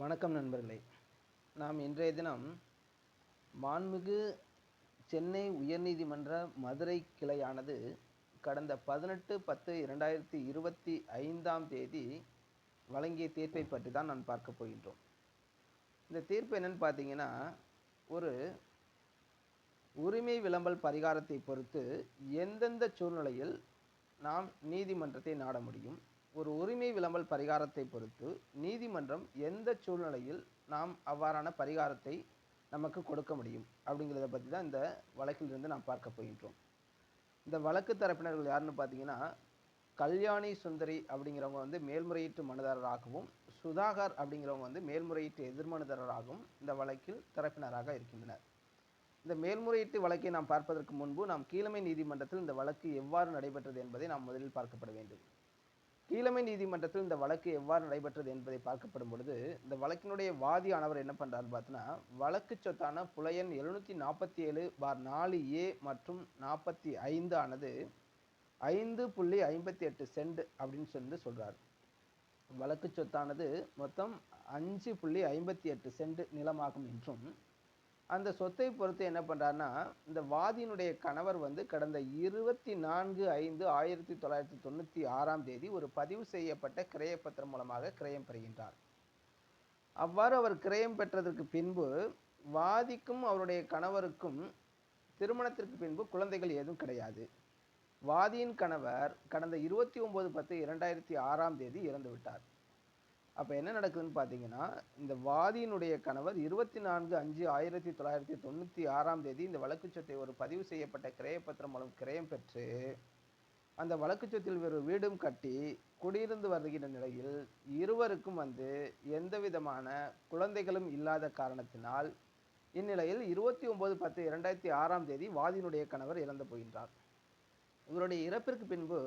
வணக்கம் நண்பர்களே. நாம் இன்றைய தினம் மாண்புமிகு சென்னை உயர்நீதிமன்ற மதுரை கிளையானது கடந்த பதினெட்டு பத்து இரண்டாயிரத்தி இருபத்தி ஐந்தாம் தேதி வழங்கிய தீர்ப்பை பற்றி தான் நான் பார்க்க போகின்றோம். இந்த தீர்ப்பு என்னன்னு பார்த்தீங்கன்னா ஒரு உரிமை விளம்பல் பரிகாரத்தை பொறுத்து எந்தெந்த சூழ்நிலையில் நாம் நீதிமன்றத்தை நாட முடியும்? ஒரு உரிமை விளம்பல் பரிகாரத்தை பொறுத்து நீதிமன்றம் எந்த சூழ்நிலையில் நாம் அவ்வாறான பரிகாரத்தை நமக்கு கொடுக்க முடியும் அப்படிங்கிறத பற்றி தான் இந்த வழக்கிலிருந்து நாம் பார்க்க போகின்றோம். இந்த வழக்கு தரப்பினர்கள் யாருன்னு பார்த்தீங்கன்னா கல்யாணி சுந்தரி அப்படிங்கிறவங்க வந்து மேல்முறையீட்டு மனுதாரராகவும் சுதாகர் அப்படிங்கிறவங்க வந்து மேல்முறையீட்டு எதிர்மனுதாரராகவும் இந்த வழக்கில் தரப்பினராக இருக்கின்றனர். இந்த மேல்முறையீட்டு வழக்கை நாம் பார்ப்பதற்கு முன்பு நாம் கீழமை நீதிமன்றத்தில் இந்த வழக்கு எவ்வாறு நடைபெற்றது என்பதை நாம் முதலில் பார்க்கப்பட வேண்டும். கீழமை நீதிமன்றத்தில் இந்த வழக்கு எவ்வாறு நடைபெற்றது என்பதை பார்க்கப்படும் பொழுது இந்த வழக்கினுடைய வாதியானவர் என்ன பண்றாருன்னு பார்த்தோன்னா வழக்கு சொத்தான புலையன் எழுநூற்றி நாற்பத்தி ஏழு பார் நாலு ஏ மற்றும் நாற்பத்தி ஐந்து ஆனது ஐந்து புள்ளி ஐம்பத்தி எட்டு சென்ட் அப்படின்னு சொல்லி சொல்கிறார் வழக்கு சொத்தானது மொத்தம் அஞ்சு புள்ளி ஐம்பத்தி எட்டு சென்ட் நிலமாகும் என்றும் அந்த சொத்தை பொறுத்து என்ன பண்ணுறாருன்னா இந்த வாதியினுடைய கணவர் வந்து கடந்த இருபத்தி நான்கு ஐந்து ஆயிரத்தி தொள்ளாயிரத்தி தொண்ணூற்றி ஆறாம் தேதி ஒரு பதிவு செய்யப்பட்ட கிரயப்பத்திரம் மூலமாக கிரயம் பெறுகின்றார். அவ்வாறு அவர் கிரயம் பெற்றதற்கு பின்பு வாதிக்கும் அவருடைய கணவருக்கும் திருமணத்திற்கு பின்பு குழந்தைகள் ஏதும் கிடையாது. வாதியின் கணவர் கடந்த இருபத்தி ஒம்பது பத்து இரண்டாயிரத்தி ஆறாம் தேதி இறந்துவிட்டார். அப்போ என்ன நடக்குதுன்னு பார்த்தீங்கன்னா இந்த வாதியினுடைய கணவர் இருபத்தி நான்கு அஞ்சு ஆயிரத்தி தொள்ளாயிரத்தி தொண்ணூற்றி ஆறாம் தேதி இந்த வழக்கு சொத்தை ஒரு பதிவு செய்யப்பட்ட கிரயப்பத்திரம் மூலம் கிரயம் பெற்று அந்த வழக்கு சொத்தில் ஒரு வீடும் கட்டி குடியிருந்து வருகின்ற நிலையில் இருவருக்கும் வந்து எந்த விதமான குழந்தைகளும் இல்லாத காரணத்தினால் இந்நிலையில் இருபத்தி ஒம்பது பத்து இரண்டாயிரத்தி ஆறாம் தேதி வாதியினுடைய கணவர் இறந்து போகின்றார். இவருடைய இறப்பிற்கு பின்பு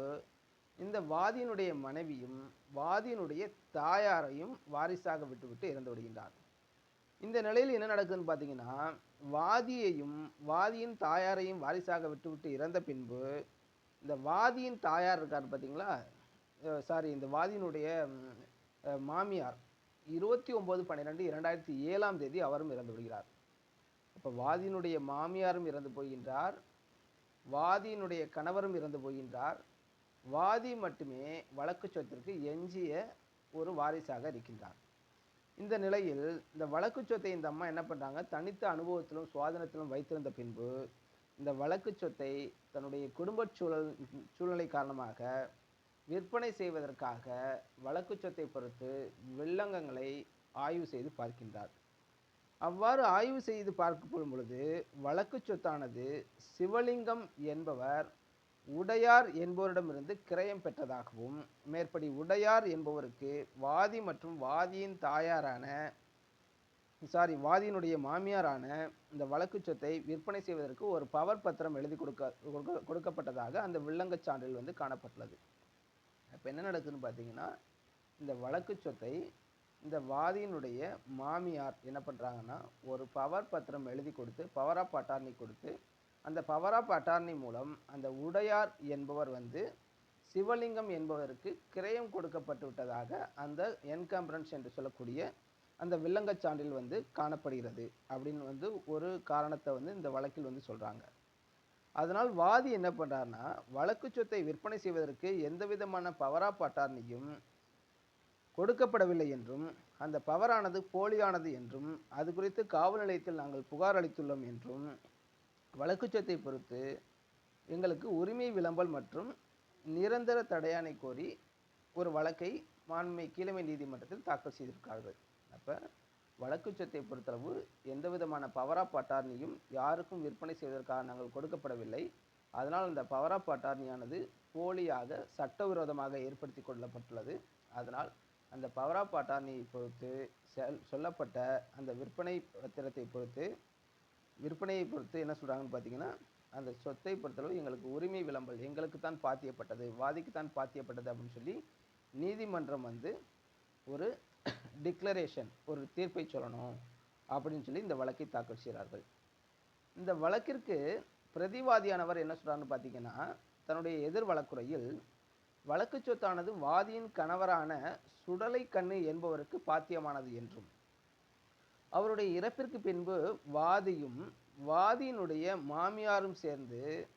இந்த வாதியினுடைய மனைவியும் வாதியினுடைய தாயாரையும் வாரிசாக விட்டுவிட்டு இறந்து விடுகின்றார். இந்த நிலையில் என்ன நடக்குதுன்னு பார்த்தீங்கன்னா வாதியையும் வாதியின் தாயாரையும் வாரிசாக விட்டுவிட்டு இறந்த பின்பு இந்த வாதியின் தாயார் இருக்கார் பார்த்தீங்களா? சாரி இந்த வாதியினுடைய மாமியார் இருபத்தி ஒம்பது பன்னிரெண்டு இரண்டாயிரத்தி ஏழாம் தேதி அவரும் இறந்து விடுகிறார். அப்போ வாதியினுடைய மாமியாரும் இறந்து போகின்றார். வாதியினுடைய கணவரும் இறந்து போகின்றார். வாதி மட்டுமே வழக்கு சொத்திற்கு எஞ்சிய ஒரு வாரிசாக இருக்கின்றார் இந்த நிலையில் இந்த வழக்கு சொத்தை இந்த அம்மா என்ன பண்ணுறாங்க தனித்த அனுபவத்திலும் சுவாதனத்திலும் வைத்திருந்த பின்பு இந்த வழக்கு சொத்தை தன்னுடைய குடும்ப சூழல் சூழ்நிலை காரணமாக விற்பனை செய்வதற்காக வழக்கு சொத்தை பொறுத்து வில்லங்கங்களை ஆய்வு செய்து பார்க்கின்றார். அவ்வாறு ஆய்வு செய்து பார்க்கப்படும் பொழுது வழக்கு சொத்தானது சிவலிங்கம் என்பவர் உடையார் என்பவரிடமிருந்து கிரயம் பெற்றதாகவும் மேற்படி உடையார் என்பவருக்கு வாதி மற்றும் வாதியின் தாயாரான சாரி வாதியினுடைய மாமியாரான இந்த வழக்கு சொத்தை விற்பனை செய்வதற்கு ஒரு பவர் பத்திரம் எழுதி கொடுக்க கொடுக்க- கொடுக்கப்பட்டதாக அந்த வில்லங்கச் சான்றில் வந்து காணப்பட்டுள்ளது. இப்போ என்ன நடக்குதுன்னு பார்த்தீங்கன்னா இந்த வழக்கு சொத்தை இந்த வாதியினுடைய மாமியார் என்ன பண்ணுறாங்கன்னா ஒரு பவர் பத்திரம் எழுதி கொடுத்து பவர் ஆஃப் அட்டார்னி கொடுத்து அந்த பவர் ஆஃப் அட்டார்னி மூலம் அந்த உடையார் என்பவர் வந்து சிவலிங்கம் என்பவருக்கு கிரயம் கொடுக்கப்பட்டு விட்டதாக அந்த என்கம்பரன்ஸ் என்று சொல்லக்கூடிய அந்த வில்லங்கச் சான்றில் வந்து காணப்படுகிறது அப்படின்னு வந்து ஒரு காரணத்தை வந்து இந்த வழக்கில் வந்து சொல்கிறாங்க அதனால் வாதி என்ன பண்ணுறாருன்னா வழக்கு சொத்தை விற்பனை செய்வதற்கு எந்த விதமான பவர் ஆஃப் அட்டார்னியும் கொடுக்கப்படவில்லை என்றும் அந்த பவரானது போலியானது என்றும் அது குறித்து காவல் நிலையத்தில் நாங்கள் புகார் அளித்துள்ளோம் என்றும் வழக்குச்சத்தை பொறுத்து எங்களுக்கு உரிமை விளம்பல் மற்றும் நிரந்தர தடையானை கோரி ஒரு வழக்கை மாண்மை கீழமை நீதிமன்றத்தில் தாக்கல் செய்திருக்கார்கள் அப்போ வழக்குச்சத்தை பொறுத்தளவு எந்த விதமான பவர் ஆஃப் அட்டார்னியும் யாருக்கும் விற்பனை செய்வதற்காக நாங்கள் கொடுக்கப்படவில்லை. அதனால் அந்த பவர் ஆஃப் அட்டார்னியானது போலியாக சட்டவிரோதமாக ஏற்படுத்தி கொள்ளப்பட்டுள்ளது. அதனால் அந்த பவர் ஆஃப் அட்டார்னியை பொறுத்து செல்- சொல்லப்பட்ட அந்த விற்பனை பத்திரத்தை பொறுத்து விற்பனையை பொறுத்து என்ன சொல்கிறாங்கன்னு பார்த்தீங்கன்னா அந்த சொத்தை பொறுத்தளவு எங்களுக்கு உரிமை விளம்பல் எங்களுக்கு தான் பாத்தியப்பட்டது வாதிக்கு தான் பாத்தியப்பட்டது அப்படின்னு சொல்லி நீதிமன்றம் வந்து ஒரு டிக்ளரேஷன் ஒரு தீர்ப்பை சொல்லணும் அப்படின்னு சொல்லி இந்த வழக்கை தாக்கல் செய்கிறார்கள். இந்த வழக்கிற்கு பிரதிவாதியானவர் என்ன சொல்கிறாருன்னு பார்த்தீங்கன்னா தன்னுடைய எதிர் வழக்குரையில் வழக்கு சொத்தானது வாதியின் கணவரான சுடலை கண்ணு என்பவருக்கு பாத்தியமானது என்றும் அவருடைய இறப்பிற்கு பின்பு வாதியும் வாதியினுடைய மாமியாரும் சேர்ந்து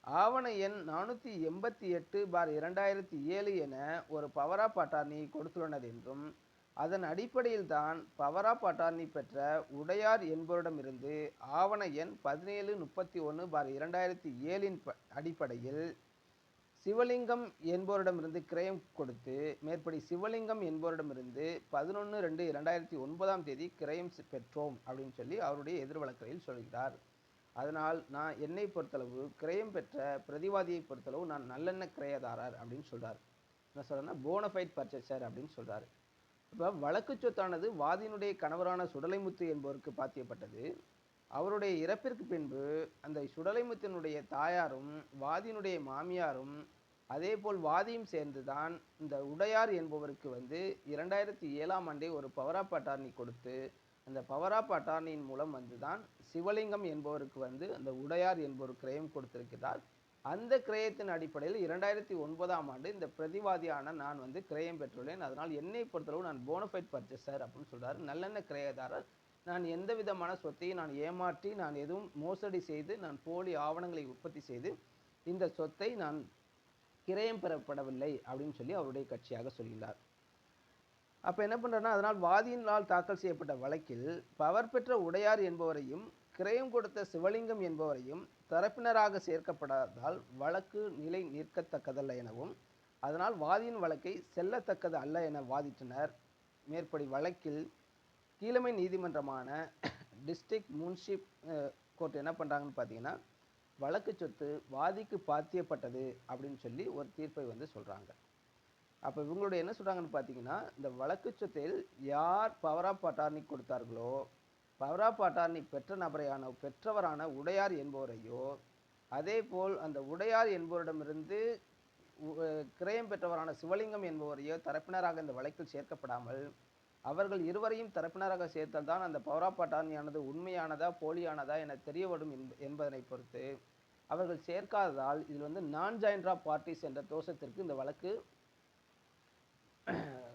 ஆவண எண் நானூற்றி எண்பத்தி எட்டு பார் இரண்டாயிரத்தி ஏழு என ஒரு பவரா ஆஃப் கொடுத்துள்ளனர் என்றும் அதன் அடிப்படையில் தான் பவரா ஆஃப் பெற்ற உடையார் என்பவரிடமிருந்து ஆவண எண் பதினேழு முப்பத்தி ஒன்று பார் இரண்டாயிரத்தி ஏழின் ப அடிப்படையில் சிவலிங்கம் என்பவரிடமிருந்து கிரயம் கொடுத்து மேற்படி சிவலிங்கம் என்பவரிடமிருந்து பதினொன்று ரெண்டு இரண்டாயிரத்தி ஒன்பதாம் தேதி கிரயம் பெற்றோம் அப்படின்னு சொல்லி அவருடைய எதிர் வழக்கறையில் சொல்கிறார். அதனால் நான் என்னை பொறுத்தளவு கிரயம் பெற்ற பிரதிவாதியை பொறுத்தளவு நான் நல்லெண்ண கிரயதாரர் அப்படின்னு சொல்கிறார் என்ன சொல்கிறேன்னா போனஃபைட் பர்ச்சேசர் அப்படின்னு சொல்கிறார் இப்போ வழக்கு சொத்தானது வாதியினுடைய கணவரான சுடலைமுத்து என்பவருக்கு பாத்தியப்பட்டது. அவருடைய இறப்பிற்கு பின்பு அந்த சுடலைமுத்தினுடைய தாயாரும் வாதியினுடைய மாமியாரும் அதேபோல் வாதியும் சேர்ந்து தான் இந்த உடையார் என்பவருக்கு வந்து இரண்டாயிரத்தி ஏழாம் ஆண்டே ஒரு பவராப் அட்டார்னி கொடுத்து அந்த பவராப் அட்டார்னியின் மூலம் வந்து தான் சிவலிங்கம் என்பவருக்கு வந்து அந்த உடையார் என்பவர் கிரயம் கொடுத்திருக்கிறார். அந்த கிரயத்தின் அடிப்படையில் இரண்டாயிரத்தி ஒன்பதாம் ஆண்டு இந்த பிரதிவாதியான நான் வந்து கிரயம் பெற்றுள்ளேன். அதனால் என்னை பொறுத்தளவு நான் போனஃபைட் பர்ச்சேசர் அப்படின்னு சொல்கிறார் நல்லெண்ண கிரயதாரர். நான் எந்த விதமான சொத்தையும் நான் ஏமாற்றி நான் எதுவும் மோசடி செய்து நான் போலி ஆவணங்களை உற்பத்தி செய்து இந்த சொத்தை நான் கிரயம் பெறப்படவில்லை அப்படின்னு சொல்லி அவருடைய கட்சியாக சொல்கிறார். அப்போ என்ன பண்ணுறேன்னா அதனால் வாதியினால் தாக்கல் செய்யப்பட்ட வழக்கில் பவர் பெற்ற உடையார் என்பவரையும் கிரயம் கொடுத்த சிவலிங்கம் என்பவரையும் தரப்பினராக சேர்க்கப்படாததால் வழக்கு நிலை நிற்கத்தக்கதல்ல எனவும் அதனால் வாதியின் வழக்கை செல்லத்தக்கது அல்ல என வாதிட்டனர். மேற்படி வழக்கில் கீழமை நீதிமன்றமான டிஸ்ட்ரிக்ட் முன்ஷிப் கோர்ட் என்ன பண்ணுறாங்கன்னு பார்த்தீங்கன்னா வழக்கு சொத்து வாதிக்கு பாத்தியப்பட்டது அப்படின்னு சொல்லி ஒரு தீர்ப்பை வந்து சொல்கிறாங்க அப்போ இவங்களுடைய என்ன சொல்கிறாங்கன்னு பார்த்தீங்கன்னா இந்த வழக்கு சொத்தில் யார் பவர் ஆஃப் அட்டார்னி கொடுத்தார்களோ பவர் ஆஃப் அட்டார்னி பெற்ற நபரையான பெற்றவரான உடையார் என்பவரையோ அதே போல் அந்த உடையார் என்பவரிடமிருந்து கிரயம் பெற்றவரான சிவலிங்கம் என்பவரையோ தரப்பினராக இந்த வழக்கில் சேர்க்கப்படாமல் அவர்கள் இருவரையும் தரப்பினராக சேர்த்தால் தான் அந்த பவர் ஆஃப் உண்மையானதா போலியானதா என தெரிய வரும் என்பதனை பொறுத்து அவர்கள் சேர்க்காததால் இதில் வந்து நான் ஜாயின்ட்ரா பார்ட்டிஸ் என்ற தோஷத்திற்கு இந்த வழக்கு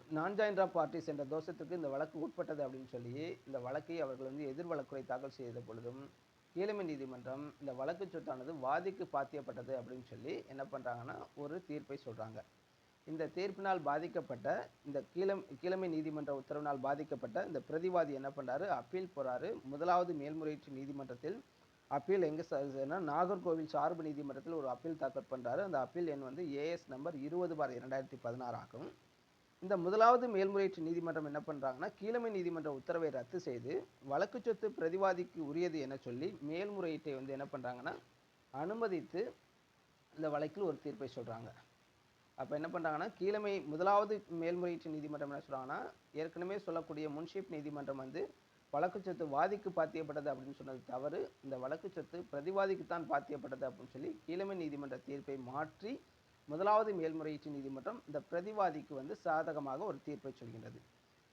நான் ஜாயின்ட்ரா பார்ட்டிஸ் என்ற தோஷத்திற்கு இந்த வழக்கு உட்பட்டது அப்படின்னு சொல்லி இந்த வழக்கை அவர்கள் வந்து எதிர் வழக்குறை தாக்கல் செய்த பொழுதும் கீழமை நீதிமன்றம் இந்த வழக்கு சொத்தானது வாதிக்கு பாத்தியப்பட்டது அப்படின்னு சொல்லி என்ன பண்ணுறாங்கன்னா ஒரு தீர்ப்பை சொல்கிறாங்க இந்த தீர்ப்பினால் பாதிக்கப்பட்ட இந்த கீழம் கீழமை நீதிமன்ற உத்தரவினால் பாதிக்கப்பட்ட இந்த பிரதிவாதி என்ன பண்ணுறாரு அப்பீல் போகிறாரு முதலாவது மேல்முறையீட்டு நீதிமன்றத்தில் அப்பீல் எங்கே சார்னா நாகர்கோவில் சார்பு நீதிமன்றத்தில் ஒரு அப்பீல் தாக்கல் பண்ணுறாரு அந்த அப்பீல் எண் வந்து ஏஎஸ் நம்பர் இருபது பார் இரண்டாயிரத்தி பதினாறு ஆகும். இந்த முதலாவது மேல்முறையீட்டு நீதிமன்றம் என்ன பண்ணுறாங்கன்னா கீழமை நீதிமன்ற உத்தரவை ரத்து செய்து வழக்கு சொத்து பிரதிவாதிக்கு உரியது என சொல்லி மேல்முறையீட்டை வந்து என்ன பண்ணுறாங்கன்னா அனுமதித்து இந்த வழக்கில் ஒரு தீர்ப்பை சொல்கிறாங்க அப்போ என்ன பண்ணுறாங்கன்னா கீழமை முதலாவது மேல்முறையீட்டு நீதிமன்றம் என்ன சொல்கிறாங்கன்னா ஏற்கனவே சொல்லக்கூடிய முன்ஷிப் நீதிமன்றம் வந்து வழக்கு சொத்து வாதிக்கு பாத்தியப்பட்டது அப்படின்னு சொன்னது தவறு. இந்த வழக்கு சொத்து பிரதிவாதிக்கு தான் பாத்தியப்பட்டது அப்படின்னு சொல்லி கீழமை நீதிமன்ற தீர்ப்பை மாற்றி முதலாவது மேல்முறையீட்டு நீதிமன்றம் இந்த பிரதிவாதிக்கு வந்து சாதகமாக ஒரு தீர்ப்பை சொல்கின்றது.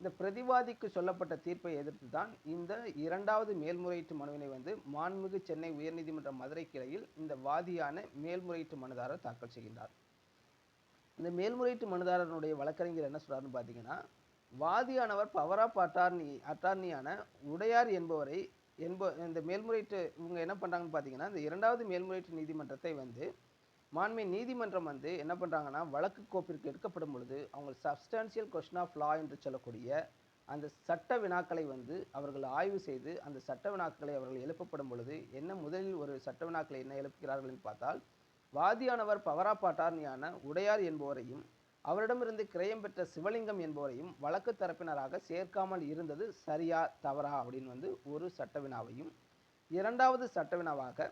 இந்த பிரதிவாதிக்கு சொல்லப்பட்ட தீர்ப்பை எதிர்த்து தான் இந்த இரண்டாவது மேல்முறையீட்டு மனுவினை வந்து மாண்புமிகு சென்னை உயர்நீதிமன்ற மதுரை கிளையில் இந்த வாதியான மேல்முறையீட்டு மனுதாரர் தாக்கல் செய்கின்றார். இந்த மேல்முறையீட்டு மனுதாரனுடைய வழக்கறிஞர் என்ன சொல்கிறாருன்னு பார்த்தீங்கன்னா வாதியானவர் பவர் ஆஃப் அட்டார்னி அட்டார்னியான உடையார் என்பவரை என்ப இந்த மேல்முறையீட்டு இவங்க என்ன பண்ணுறாங்கன்னு பார்த்தீங்கன்னா இந்த இரண்டாவது மேல்முறையீட்டு நீதிமன்றத்தை வந்து மாண்மை நீதிமன்றம் வந்து என்ன பண்ணுறாங்கன்னா வழக்கு கோப்பிற்கு எடுக்கப்படும் பொழுது அவங்க சப்ஸ்டான்சியல் கொஸ்டின் ஆஃப் லா என்று சொல்லக்கூடிய அந்த சட்ட வினாக்களை வந்து அவர்கள் ஆய்வு செய்து அந்த சட்ட வினாக்களை அவர்கள் எழுப்பப்படும் பொழுது என்ன முதலில் ஒரு சட்ட வினாக்களை என்ன எழுப்புகிறார்கள் என்று பார்த்தால் வாதியானவர் பவரா பாட்டார்னியான உடையார் என்பவரையும் அவரிடமிருந்து கிரயம் பெற்ற சிவலிங்கம் என்பவரையும் வழக்கு தரப்பினராக சேர்க்காமல் இருந்தது சரியா தவறா அப்படின்னு வந்து ஒரு சட்டவினாவையும் இரண்டாவது சட்டவினாவாக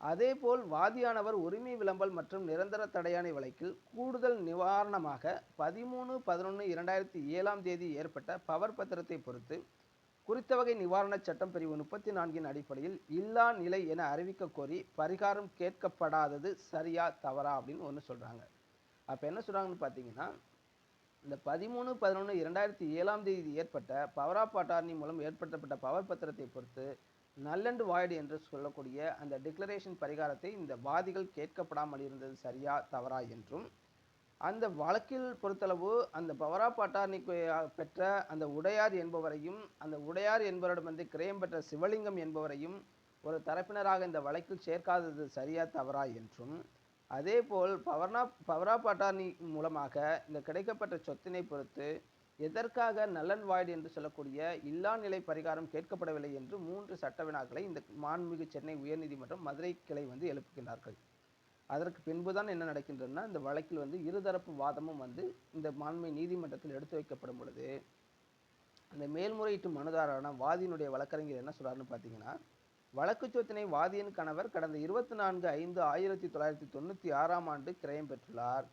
அதேபோல் வாதியானவர் உரிமை விளம்பல் மற்றும் நிரந்தர தடையாணை வழக்கில் கூடுதல் நிவாரணமாக பதிமூணு பதினொன்று இரண்டாயிரத்தி ஏழாம் தேதி ஏற்பட்ட பவர் பத்திரத்தை பொறுத்து குறித்த வகை நிவாரணச் சட்டம் பிரிவு முப்பத்தி நான்கின் அடிப்படையில் இல்லா நிலை என அறிவிக்க கோரி பரிகாரம் கேட்கப்படாதது சரியா தவறா அப்படின்னு ஒன்று சொல்கிறாங்க அப்போ என்ன சொல்கிறாங்கன்னு பார்த்தீங்கன்னா இந்த பதிமூணு பதினொன்று இரண்டாயிரத்தி ஏழாம் தேதி ஏற்பட்ட பவரா ஆஃப் அட்டார்னி மூலம் ஏற்படுத்தப்பட்ட பவர் பத்திரத்தை பொறுத்து நல்லண்டு வாய்டு என்று சொல்லக்கூடிய அந்த டிக்ளரேஷன் பரிகாரத்தை இந்த வாதிகள் கேட்கப்படாமல் இருந்தது சரியா தவறா என்றும் அந்த வழக்கில் பொறுத்தளவு அந்த பவரா பாட்டாணி பெற்ற அந்த உடையார் என்பவரையும் அந்த உடையார் என்பவரிடமிருந்து கிரயம் பெற்ற சிவலிங்கம் என்பவரையும் ஒரு தரப்பினராக இந்த வழக்கில் சேர்க்காதது சரியா தவறா என்றும் அதேபோல் பவர்னா பவரா பாட்டாணி மூலமாக இந்த கிடைக்கப்பட்ட சொத்தினை பொறுத்து எதற்காக நலன் வாய்டு என்று சொல்லக்கூடிய இல்லா நிலை பரிகாரம் கேட்கப்படவில்லை என்று மூன்று சட்ட வினாக்களை இந்த மாண்புமிகு சென்னை உயர்நீதிமன்றம் மதுரை கிளை வந்து எழுப்புகின்றார்கள். அதற்கு பின்புதான் என்ன நடக்கின்றதுன்னா இந்த வழக்கில் வந்து இருதரப்பு வாதமும் வந்து இந்த மாண்மை நீதிமன்றத்தில் எடுத்து வைக்கப்படும் பொழுது அந்த மேல்முறையீட்டு மனுதாரரான வாதியினுடைய வழக்கறிஞர் என்ன சொல்கிறாருன்னு பார்த்தீங்கன்னா வழக்கு சொத்தினை வாதியின் கணவர் கடந்த இருபத்தி நான்கு ஐந்து ஆயிரத்தி தொள்ளாயிரத்தி தொண்ணூற்றி ஆறாம் ஆண்டு கிரயம் பெற்றுள்ளார்.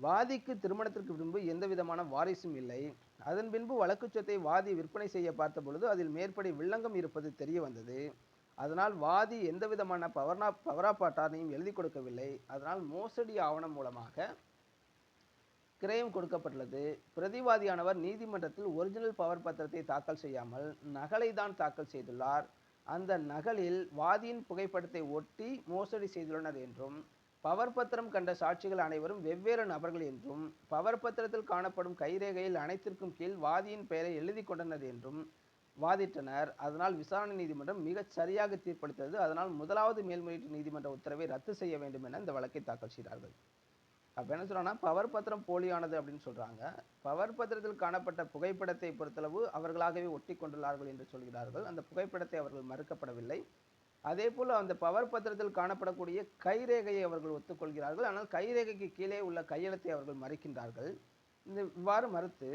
வாதிக்கு திருமணத்திற்கு பின்பு எந்த விதமான வாரிசும் இல்லை. அதன் பின்பு வழக்கு சொத்தை வாதி விற்பனை செய்ய பார்த்த பொழுது அதில் மேற்படி வில்லங்கம் இருப்பது தெரிய வந்தது. அதனால் வாதி எந்த விதமான பவர்னா பவராப்பாட்டானையும் எழுதி கொடுக்கவில்லை. அதனால் மோசடி ஆவணம் மூலமாக கிரயம் கொடுக்கப்பட்டுள்ளது. பிரதிவாதியானவர் நீதிமன்றத்தில் ஒரிஜினல் பவர் பத்திரத்தை தாக்கல் செய்யாமல் நகலை தான் தாக்கல் செய்துள்ளார். அந்த நகலில் வாதியின் புகைப்படத்தை ஒட்டி மோசடி செய்துள்ளனர் என்றும் பவர் பத்திரம் கண்ட சாட்சிகள் அனைவரும் வெவ்வேறு நபர்கள் என்றும் பவர் பத்திரத்தில் காணப்படும் கைரேகையில் அனைத்திற்கும் கீழ் வாதியின் பெயரை எழுதி கொண்டனர் என்றும் வாதிட்டனர். அதனால் விசாரணை நீதிமன்றம் மிகச் சரியாக தீர்ப்பளித்தது. அதனால் முதலாவது மேல்முறையீட்டு நீதிமன்ற உத்தரவை ரத்து செய்ய வேண்டும் என இந்த வழக்கை தாக்கல் செய்தார்கள். அப்போ என்ன சொல்கிறாங்கன்னா பவர் பத்திரம் போலியானது அப்படின்னு சொல்கிறாங்க பவர் பத்திரத்தில் காணப்பட்ட புகைப்படத்தை பொறுத்தளவு அவர்களாகவே ஒட்டி கொண்டுள்ளார்கள் என்று சொல்கிறார்கள். அந்த புகைப்படத்தை அவர்கள் மறுக்கப்படவில்லை. அதே போல் அந்த பவர் பத்திரத்தில் காணப்படக்கூடிய கைரேகையை அவர்கள் ஒத்துக்கொள்கிறார்கள் ஆனால் கைரேகைக்கு கீழே உள்ள கையெழுத்தை அவர்கள் மறுக்கின்றார்கள். இந்த இவ்வாறு மறுத்து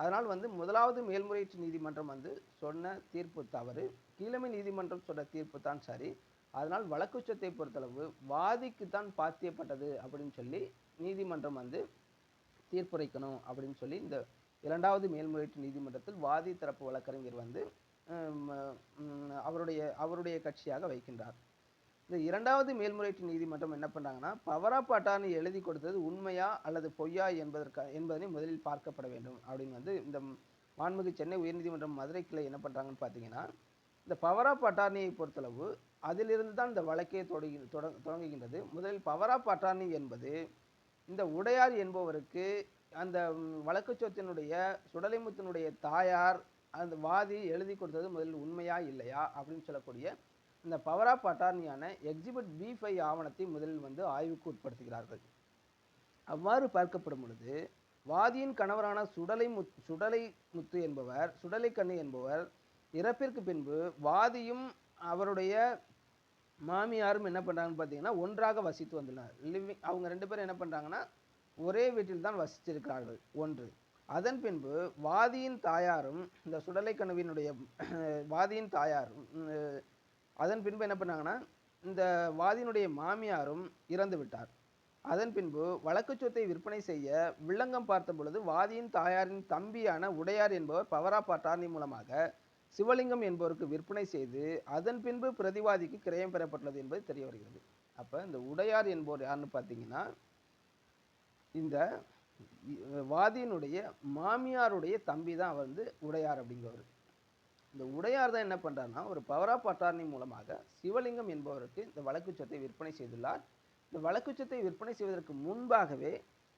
அதனால் வந்து முதலாவது மேல்முறையீட்டு நீதிமன்றம் வந்து சொன்ன தீர்ப்பு தவறு. கீழமை நீதிமன்றம் சொன்ன தீர்ப்பு தான் சரி. அதனால் வழக்கு சொத்தை பொறுத்தளவு வாதிக்கு தான் பாத்தியப்பட்டது அப்படின்னு சொல்லி நீதிமன்றம் வந்து தீர்ப்புரைக்கணும் அப்படின்னு சொல்லி இந்த இரண்டாவது மேல்முறையீட்டு நீதிமன்றத்தில் வாதி தரப்பு வழக்கறிஞர் வந்து அவருடைய அவருடைய கட்சியாக வைக்கின்றார். இந்த இரண்டாவது மேல்முறையீட்டு நீதிமன்றம் என்ன பண்றாங்கன்னா பவரா அட்டார்னி எழுதி கொடுத்தது உண்மையா அல்லது பொய்யா என்பதற்கா என்பதனை முதலில் பார்க்கப்பட வேண்டும். அப்படின்னு வந்து இந்த மாண்புமிகு சென்னை உயர்நீதிமன்றம் மதுரை கிளை என்ன பண்ணுறாங்கன்னு பார்த்தீங்கன்னா இந்த பவரா அட்டார்னியை பொறுத்தளவு அதிலிருந்து தான் இந்த வழக்கே தொடங்கி தொடங் தொடங்குகின்றது. முதலில் பவரா அட்டார்னி என்பது இந்த உடையார் என்பவருக்கு அந்த வழக்கு சொத்தினுடைய சுடலைமுத்தினுடைய தாயார் அந்த வாதி எழுதி கொடுத்தது முதலில் உண்மையா இல்லையா அப்படின்னு சொல்லக்கூடிய இந்த பவரா அட்டார்னியான எக்ஸிபிட் பி ஃபைவ் ஆவணத்தை முதலில் வந்து ஆய்வுக்கு உட்படுத்துகிறார்கள். அவ்வாறு பார்க்கப்படும் பொழுது வாதியின் கணவரான சுடலை முத் சுடலை முத்து என்பவர் சுடலை கண்ணு என்பவர் இறப்பிற்கு பின்பு வாதியும் அவருடைய மாமியாரும் என்ன பண்ணுறாங்கன்னு பார்த்தீங்கன்னா ஒன்றாக வசித்து வந்துள்ளனர். லிவிங் அவங்க ரெண்டு பேரும் என்ன பண்ணுறாங்கன்னா ஒரே வீட்டில் தான் வசித்திருக்கிறார்கள். ஒன்று. அதன் பின்பு வாதியின் தாயாரும் இந்த சுடலை கனவினுடைய வாதியின் தாயாரும் அதன் பின்பு என்ன பண்ணாங்கன்னா இந்த வாதியினுடைய மாமியாரும் இறந்து விட்டார். அதன் பின்பு வழக்கு சொத்தை விற்பனை செய்ய வில்லங்கம் பார்த்த பொழுது வாதியின் தாயாரின் தம்பியான உடையார் என்பவர் பவரா பாட்டாணி மூலமாக சிவலிங்கம் என்பவருக்கு விற்பனை செய்து அதன் பின்பு பிரதிவாதிக்கு கிரயம் பெறப்பட்டுள்ளது என்பது தெரிய வருகிறது. அப்போ இந்த உடையார் என்பவர் யாருன்னு பார்த்தீங்கன்னா இந்த வாதியினுடைய மாமியாருடைய தம்பி தான் வந்து உடையார் அப்படிங்கிறவர். இந்த உடையார் தான் என்ன பண்ணுறாருன்னா ஒரு பவராப் அட்டார்னி மூலமாக சிவலிங்கம் என்பவருக்கு இந்த வழக்குச்சத்தை விற்பனை செய்துள்ளார். இந்த வழக்குச்சத்தை விற்பனை செய்வதற்கு முன்பாகவே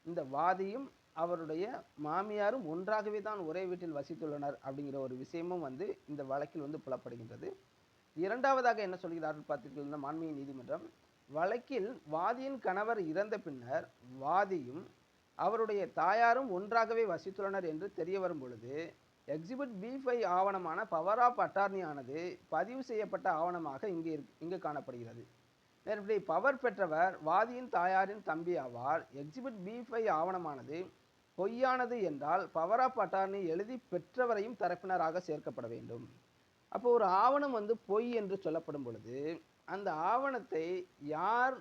இந்த வாதியும் அவருடைய மாமியாரும் ஒன்றாகவே தான் ஒரே வீட்டில் வசித்துள்ளனர் அப்படிங்கிற ஒரு விஷயமும் வந்து இந்த வழக்கில் வந்து புலப்படுகின்றது. இரண்டாவதாக என்ன சொல்கிறார்கள் இந்த மாண்புமிகு நீதிமன்றம் வழக்கில் வாதியின் கணவர் இறந்த பின்னர் வாதியும் அவருடைய தாயாரும் ஒன்றாகவே வசித்துள்ளனர் என்று தெரிய வரும் பொழுது எக்ஸிபிட் பி ஃபைவ் ஆவணமான பவர் ஆஃப் அட்டார்னியானது பதிவு செய்யப்பட்ட ஆவணமாக இங்கே இருக்கு- இங்கு காணப்படுகிறது. மேற்படி பவர் பெற்றவர் வாதியின் தாயாரின் தம்பி ஆவார். எக்ஸிபிட் பி ஃபைவ் ஆவணமானது பொய்யானது என்றால் பவர் ஆஃப் அட்டார்னி எழுதி பெற்றவரையும் தரப்பினராக சேர்க்கப்பட வேண்டும். அப்போ ஒரு ஆவணம் வந்து பொய் என்று சொல்லப்படும் பொழுது அந்த ஆவணத்தை யார்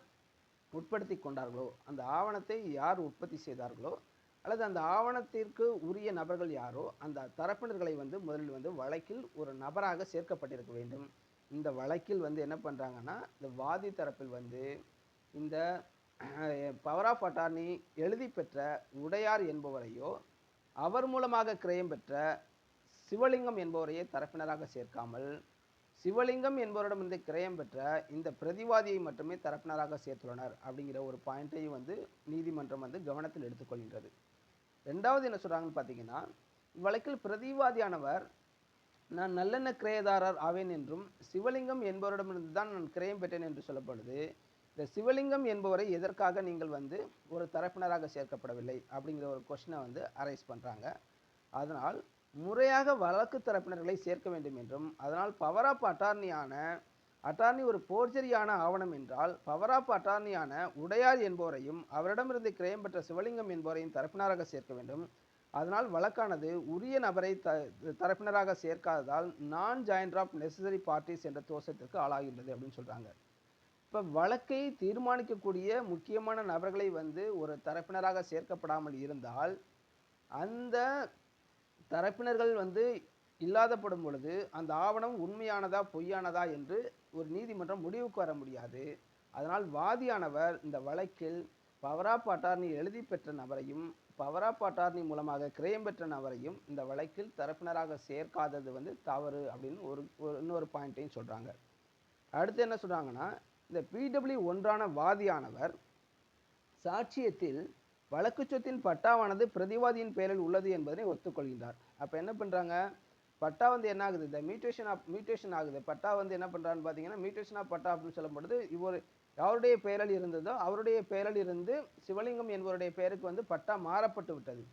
உட்படுத்தி கொண்டார்களோ அந்த ஆவணத்தை யார் உற்பத்தி செய்தார்களோ அல்லது அந்த ஆவணத்திற்கு உரிய நபர்கள் யாரோ அந்த தரப்பினர்களை வந்து முதலில் வந்து வழக்கில் ஒரு நபராக சேர்க்கப்பட்டிருக்க வேண்டும். இந்த வழக்கில் வந்து என்ன பண்ணுறாங்கன்னா இந்த வாதி தரப்பில் வந்து இந்த பவர் ஆஃப் அட்டார்னி எழுதி பெற்ற உடையார் என்பவரையோ அவர் மூலமாக கிரயம் பெற்ற சிவலிங்கம் என்பவரையே தரப்பினராக சேர்க்காமல் சிவலிங்கம் என்பவரிடமிருந்து கிரயம் பெற்ற இந்த பிரதிவாதியை மட்டுமே தரப்பினராக சேர்த்துள்ளனர் அப்படிங்கிற ஒரு பாயிண்ட்டையும் வந்து நீதிமன்றம் வந்து கவனத்தில் எடுத்துக்கொள்கின்றது. ரெண்டாவது என்ன சொல்கிறாங்கன்னு பார்த்தீங்கன்னா இவ்வழக்கில் பிரதிவாதியானவர் நான் நல்லெண்ண கிரயதாரர் ஆவேன் என்றும் சிவலிங்கம் என்பவரிடமிருந்து தான் நான் கிரயம் பெற்றேன் என்று சொல்லப்படுது இந்த சிவலிங்கம் என்பவரை எதற்காக நீங்கள் வந்து ஒரு தரப்பினராக சேர்க்கப்படவில்லை? அப்படிங்கிற ஒரு கொஷினை வந்து அரைஸ் பண்ணுறாங்க அதனால் முறையாக வழக்கு தரப்பினர்களை சேர்க்க வேண்டும் என்றும் அதனால் பவர் ஆஃப் அட்டார்னியான அட்டார்னி ஒரு போர்ஜரியான ஆவணம் என்றால் பவர் ஆஃப் அட்டார்னியான உடையார் என்பவரையும் அவரிடமிருந்து கிரயம் பெற்ற சிவலிங்கம் என்பவரையும் தரப்பினராக சேர்க்க வேண்டும். அதனால் வழக்கானது உரிய நபரை த தரப்பினராக சேர்க்காததால் நான் ஜாயின்ட் ஆஃப் நெசசரி பார்ட்டிஸ் என்ற தோஷத்திற்கு ஆளாகின்றது அப்படின்னு சொல்கிறாங்க இப்போ வழக்கை தீர்மானிக்கக்கூடிய முக்கியமான நபர்களை வந்து ஒரு தரப்பினராக சேர்க்கப்படாமல் இருந்தால் அந்த தரப்பினர்கள் வந்து இல்லாதப்படும் பொழுது அந்த ஆவணம் உண்மையானதா பொய்யானதா என்று ஒரு நீதிமன்றம் முடிவுக்கு வர முடியாது. அதனால் வாதியானவர் இந்த வழக்கில் பவரா பாட்டார்னி எழுதி பெற்ற நபரையும் பவரா பாட்டார்னி மூலமாக கிரயம் பெற்ற நபரையும் இந்த வழக்கில் தரப்பினராக சேர்க்காதது வந்து தவறு அப்படின்னு ஒரு ஒரு இன்னொரு பாயிண்ட்டையும் சொல்கிறாங்க அடுத்து என்ன சொல்கிறாங்கன்னா இந்த பிடபிள்யூ ஒன்றான வாதியானவர் சாட்சியத்தில் வழக்கு சொத்தின் பட்டாவானது பிரதிவாதியின் பெயரில் உள்ளது என்பதனை ஒத்துக்கொள்கின்றார். அப்போ என்ன பண்ணுறாங்க பட்டா வந்து என்ன ஆகுது? இந்த மியூட்டேஷன் ஆஃப் மியூட்டேஷன் ஆகுது. பட்டா வந்து என்ன பண்ணுறான்னு பார்த்தீங்கன்னா மியூட்டேஷன் ஆஃப் பட்டா அப்படின்னு சொல்லப்படுது இவர் யாருடைய பெயரில் இருந்ததோ அவருடைய பெயரில் இருந்து சிவலிங்கம் என்பவருடைய பெயருக்கு வந்து பட்டா மாறப்பட்டு விட்டது.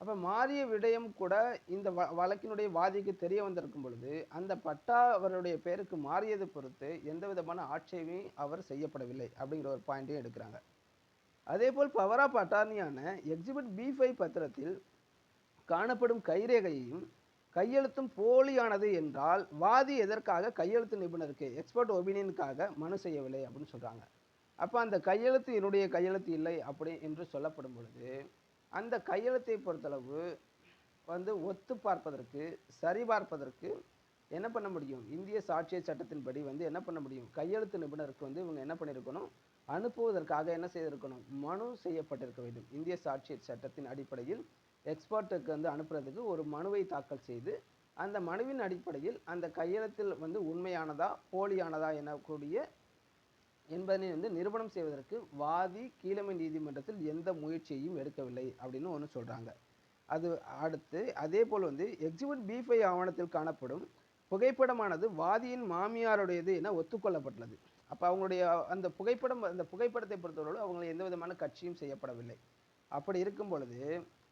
அப்போ மாறிய விடயம் கூட இந்த வ வழக்கினுடைய வாதிக்கு தெரிய வந்திருக்கும் பொழுது அந்த பட்டா அவருடைய பெயருக்கு மாறியது பொறுத்து எந்த விதமான ஆட்சேபையும் அவர் செய்யப்படவில்லை அப்படிங்கிற ஒரு பாயிண்ட்டையும் எடுக்கிறாங்க. அதேபோல் பவர் ஆஃப் அட்டார்னியான எக்ஸிபிட் பி ஃபைவ் பத்திரத்தில் காணப்படும் கைரேகையையும் கையெழுத்தும் போலியானது என்றால் வாதி எதற்காக கையெழுத்து நிபுணருக்கு எக்ஸ்பர்ட் ஒபினியனுக்காக மனு செய்யவில்லை அப்படின்னு சொல்கிறாங்க அப்போ அந்த கையெழுத்து என்னுடைய கையெழுத்து இல்லை அப்படி என்று சொல்லப்படும் பொழுது அந்த கையெழுத்தை பொறுத்தளவு வந்து ஒத்து பார்ப்பதற்கு சரிபார்ப்பதற்கு என்ன பண்ண முடியும்? இந்திய சாட்சிய சட்டத்தின்படி வந்து என்ன பண்ண முடியும்? கையெழுத்து நிபுணருக்கு வந்து இவங்க என்ன பண்ணியிருக்கணும்? அனுப்புவதற்காக என்ன செய்திருக்கணும்? மனு செய்யப்பட்டிருக்க வேண்டும். இந்திய சாட்சிய சட்டத்தின் அடிப்படையில் எக்ஸ்பர்ட்டுக்கு வந்து அனுப்புறதுக்கு ஒரு மனுவை தாக்கல் செய்து அந்த மனுவின் அடிப்படையில் அந்த கையெழுத்தில் வந்து உண்மையானதா போலியானதா எனக்கூடிய என்பதனை வந்து நிரூபணம் செய்வதற்கு வாதி கீழமை நீதிமன்றத்தில் எந்த முயற்சியையும் எடுக்கவில்லை அப்படின்னு ஒன்று சொல்கிறாங்க அது அடுத்து அதே போல் வந்து எக்ஸிபிட் பி ஃபைவ் ஆவணத்தில் காணப்படும் புகைப்படமானது வாதியின் மாமியாருடையது என ஒத்துக்கொள்ளப்பட்டுள்ளது. அப்போ அவங்களுடைய அந்த புகைப்படம் அந்த புகைப்படத்தை பொறுத்தவரை அவங்களை எந்த விதமான கட்சியும் செய்யப்படவில்லை. அப்படி இருக்கும் பொழுது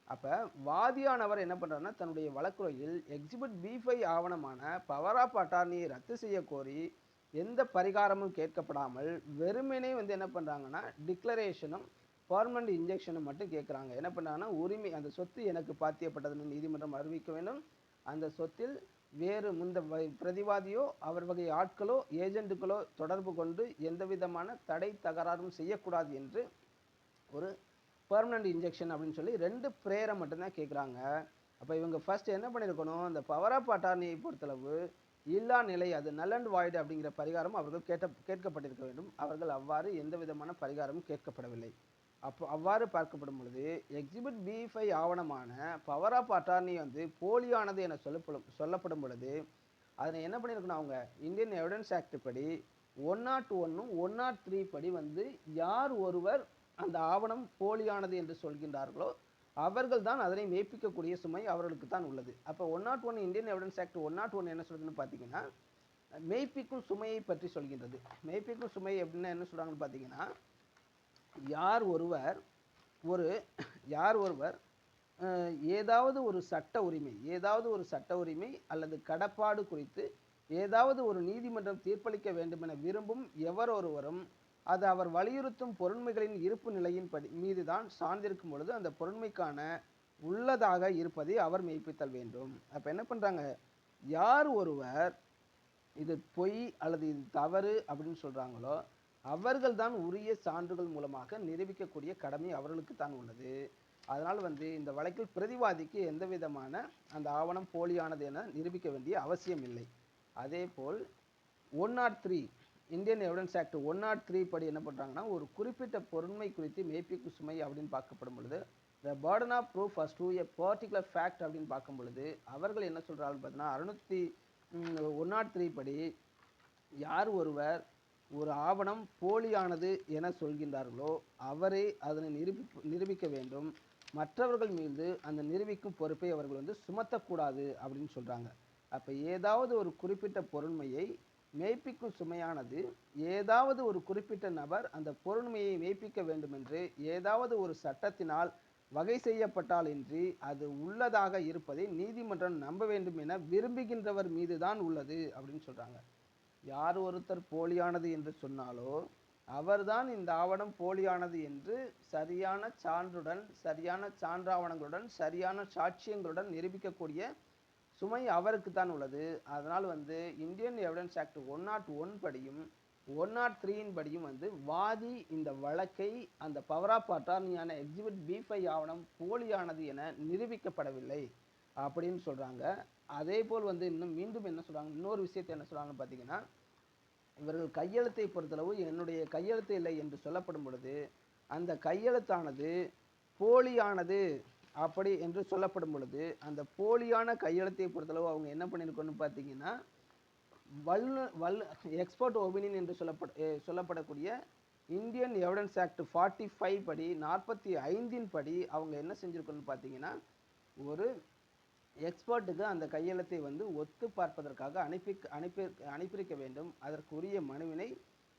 அப்போ வாதியானவர் என்ன பண்ணுறாருன்னா தன்னுடைய வழக்குரையில் எக்ஸிபிட் பி ஃபைவ் ஆவணமான பவர் ஆஃப் அட்டார்னியை ரத்து செய்ய கோரி எந்த பரிகாரமும் கேட்கப்படாமல் வெறுமனே வந்து என்ன பண்ணுறாங்கன்னா டிக்ளரேஷனும் பர்மனண்ட் இன்ஜெக்ஷனும் மட்டும் கேட்குறாங்க. என்ன பண்ணுறாங்கன்னா உரிமை அந்த சொத்து எனக்கு பாத்தியப்பட்டதுன்னு நீதிமன்றம் அறிவிக்க வேண்டும். அந்த சொத்தில் வேறு முந்த வ- பிரதிவாதியோ அவர் வகை ஆட்களோ ஏஜென்ட்டுகளோ தொடர்பு கொண்டு எந்த விதமான தடை தகராறும் செய்யக்கூடாது என்று ஒரு பர்மனண்ட் இன்ஜெக்ஷன் அப்படின்னு சொல்லி ரெண்டு ப்ரேயரை மட்டும்தான் கேட்குறாங்க அப்போ இவங்க ஃபர்ஸ்ட் என்ன பண்ணியிருக்கணும் அந்த பவர் ஆஃப் அட்டார்னியை பொறுத்தளவு இல்லா நிலை அது நல்லண்ட் வாய்டு அப்படிங்கிற பரிகாரம் அவர்கள் கேட்ட கேட்கப்பட்டிருக்க வேண்டும். அவர்கள் அவ்வாறு எந்த விதமான பரிகாரமும் கேட்கப்படவில்லை. அப்போ அவ்வாறு பார்க்கப்படும் பொழுது எக்ஸிபிட் பி ஃபை ஆவணமான பவர் ஆஃப் அட்டார்னி வந்து போலியானது என சொல்லப்படும் சொல்லப்படும் பொழுது அதனை என்ன பண்ணியிருக்கணும் அவங்க? இந்தியன் எவிடன்ஸ் ஆக்ட் படி ஒன் நாட் ஒன்னும் ஒன் நாட் த்ரீ படி வந்து யார் ஒருவர் அந்த ஆவணம் போலியானது என்று சொல்கின்றார்களோ அவர்கள் தான் அதனை மெய்ப்பிக்கக்கூடிய சுமை அவர்களுக்கு தான் உள்ளது. அப்போ one nought one Indian evidence act one nought one என்ன சொல்லுதுன்னு பார்த்தீங்கன்னா மெய்ப்பிக்கும் சுமையை பற்றி சொல்கின்றது. மெய்ப்பிக்கும் சுமை எப்படின்னா என்ன சொல்கிறாங்கன்னு பார்த்தீங்கன்னா யார் ஒருவர் ஒரு யார் ஒருவர் ஏதாவது ஒரு சட்ட உரிமை ஏதாவது ஒரு சட்ட உரிமை அல்லது கடப்பாடு குறித்து ஏதாவது ஒரு நீதிமன்றம் தீர்ப்பளிக்க வேண்டும் என விரும்பும் எவர் ஒருவரும் அது அவர் வலியுறுத்தும் பொருண்மைகளின் இருப்பு நிலையின் படி மீதுதான் சார்ந்திருக்கும் பொழுது அந்த பொருண்மைக்கான உள்ளதாக இருப்பதை அவர் மெய்ப்பித்தல் வேண்டும். அப்போ என்ன பண்ணுறாங்க யார் ஒருவர் இது பொய் அல்லது இது தவறு அப்படின்னு சொல்கிறாங்களோ அவர்கள் தான் உரிய சான்றுகள் மூலமாக நிரூபிக்கக்கூடிய கடமை அவர்களுக்கு தான் உள்ளது. அதனால் வந்து இந்த வழக்கில் பிரதிவாதிக்கு எந்த விதமான அந்த ஆவணம் போலியானது என நிரூபிக்க வேண்டிய அவசியம் இல்லை. அதே போல் one nought three Indian evidence act one nought three படி என்ன பண்ணுறாங்கன்னா ஒரு குறிப்பிட்ட பொருண்மை குறித்து மெய்ப்பிக்கு சுமை அப்படின்னு பார்க்கப்படும் பொழுது the burden of proof first to a particular fact அப்படின்னு பார்க்கும் பொழுது அவர்கள் என்ன சொல்கிறார்கள் பார்த்தீங்கன்னா அறுநூற்றி ஒன் நாட் த்ரீ படி யார் ஒருவர் ஒரு ஆவணம் போலியானது என சொல்கின்றார்களோ அவரே அதனை நிரூபி நிரூபிக்க வேண்டும். மற்றவர்கள் மீது அந்த நிரூபிக்கும் பொறுப்பை அவர்கள் வந்து சுமத்தக்கூடாது அப்படின்னு சொல்கிறாங்க அப்போ ஏதாவது ஒரு குறிப்பிட்ட பொருண்மையை மெய்ப்பிக்கும் சுமையானது ஏதாவது ஒரு குறிப்பிட்ட நபர் அந்த பொருண்மையை மெய்ப்பிக்க வேண்டுமென்று ஏதாவது ஒரு சட்டத்தினால் வகை செய்யப்பட்டால் இன்றி அது உள்ளதாக இருப்பதை நீதிமன்றம் நம்ப வேண்டும் என விரும்புகின்றவர் மீதுதான் உள்ளது அப்படின்னு சொல்கிறாங்க யார் ஒருத்தர் போலியானது என்று சொன்னாலோ அவர்தான் இந்த ஆவணம் போலியானது என்று சரியான சான்றுடன் சரியான சான்றாவணங்களுடன் சரியான சாட்சியங்களுடன் நிரூபிக்கக்கூடிய சுமை அவருக்கு தான் உள்ளது. அதனால் வந்து Indian evidence act one nought one படியும் ஒன் நாட் த்ரீயின் படியும் வந்து வாதி இந்த வழக்கை அந்த பவர் ஆஃப் அட்டார்னியான எக்ஸிபிட் பி ஃபைவ் ஆவணம் போலியானது என நிரூபிக்கப்படவில்லை அப்படின்னு சொல்கிறாங்க அதே போல் வந்து இன்னும் மீண்டும் என்ன சொல்கிறாங்க இன்னொரு விஷயத்தை என்ன சொல்கிறாங்கன்னு பார்த்தீங்கன்னா இவர்கள் கையெழுத்தை பொறுத்தளவு என்னுடைய கையெழுத்து இல்லை என்று சொல்லப்படும் பொழுது அந்த கையெழுத்தானது போலியானது. அப்படி என்று சொல்லப்படும் பொழுது அந்த போலியான கையெழுத்தை பொறுத்தளவு அவங்க என்ன பண்ணியிருக்கோன்னு பார்த்தீங்கன்னா வல்ல வல் எக்ஸ்பர்ட் ஒபினியன் என்று சொல்லப்பட சொல்லப்படக்கூடிய Indian evidence act forty five படி நாற்பத்தி ஐந்தின் படி அவங்க என்ன செஞ்சுருக்கோன்னு பார்த்தீங்கன்னா ஒரு எக்ஸ்பர்ட்டுக்கு அந்த கையெழுத்தை வந்து ஒத்து பார்ப்பதற்காக அனுப்பி அனுப்பி அனுப்பியிருக்க வேண்டும். அதற்குரிய மனுவினை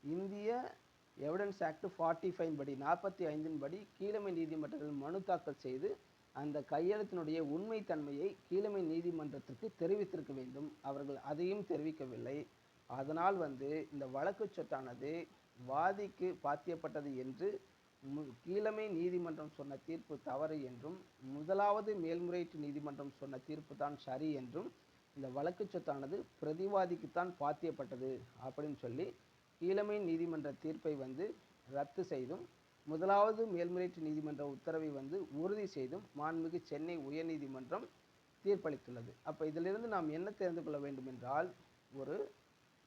இந்திய எவிடன்ஸ் ஆக்ட் ஃபார்ட்டி ஃபைவ் படி நாற்பத்தி ஐந்தின் படி கீழமை நீதிமன்றத்தில் மனு தாக்கல் செய்து அந்த கையெழுத்தினுடைய உண்மைத்தன்மையை கீழமை நீதிமன்றத்திற்கு தெரிவித்திருக்க வேண்டும். அவர்கள் அதையும் தெரிவிக்கவில்லை. அதனால் வந்து இந்த வழக்கு சொட்டானது வாதிக்கு பாத்தியப்பட்டது என்று கீழமை நீதிமன்றம் சொன்ன தீர்ப்பு தவறு என்றும் முதலாவது மேல்முறையீட்டு நீதிமன்றம் சொன்ன தீர்ப்பு தான் சரி என்றும் இந்த வழக்கு சொத்தானது பிரதிவாதிக்குத்தான் பாத்தியப்பட்டது அப்படின்னு சொல்லி கீழமை நீதிமன்ற தீர்ப்பை வந்து ரத்து செய்தும் முதலாவது மேல்முறையீட்டு நீதிமன்ற உத்தரவை வந்து உறுதி செய்தும் மாண்புமிகு சென்னை உயர்நீதிமன்றம் தீர்ப்பளித்துள்ளது. அப்போ இதிலிருந்து நாம் என்ன தெரிந்து கொள்ள வேண்டும் என்றால் ஒரு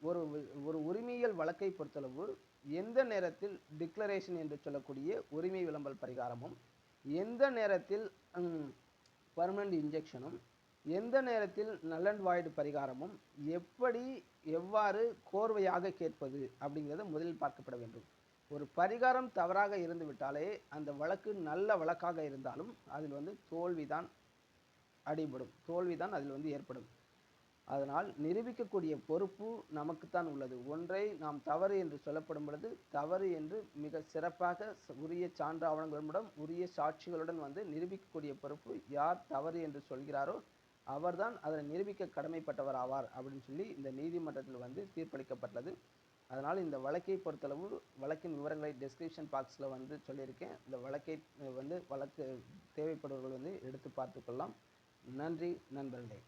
ஒரு ஒரு உரிமையியல் வழக்கை பொறுத்தளவு எந்த நேரத்தில் டிக்ளரேஷன் என்று சொல்லக்கூடிய உரிமை விளம்பல் பரிகாரமும் எந்த நேரத்தில் பர்மனண்ட் இன்ஜெக்ஷனும் எந்த நேரத்தில் நல்லன் வாய்டு பரிகாரமும் எப்படி எவ்வாறு கோர்வையாக கேட்பது அப்படிங்கிறத முதலில் பார்க்கப்பட வேண்டும். ஒரு பரிகாரம் தவறாக இருந்துவிட்டாலே அந்த வழக்கு நல்ல வழக்காக இருந்தாலும் அதில் வந்து தோல்விதான் அடிபடும். தோல்விதான் அதில் வந்து ஏற்படும். அதனால் நிரூபிக்கக்கூடிய பொறுப்பு நமக்குத்தான் உள்ளது. ஒன்றை நாம் தவறு என்று சொல்லப்படும் பொழுது தவறு என்று மிக சிறப்பாக உரிய சான்று ஆவணங்களுடன் உரிய சாட்சிகளுடன் வந்து நிரூபிக்கக்கூடிய பொறுப்பு யார் தவறு என்று சொல்கிறாரோ அவர்தான் அதனை நிரூபிக்க கடமைப்பட்டவர் ஆவார் அப்படின்னு சொல்லி இந்த நீதிமன்றத்தில் வந்து தீர்ப்பளிக்கப்பட்டது. அதனால் இந்த வழக்கை பொறுத்தளவு வழக்கின் விவரங்களை டெஸ்கிரிப்ஷன் பாக்ஸில் வந்து சொல்லியிருக்கேன். இந்த வழக்கை வந்து வழக்கு தேவைப்படுபவர்கள் வந்து எடுத்து பார்த்துக்கொள்ளலாம். நன்றி நண்பர்களே.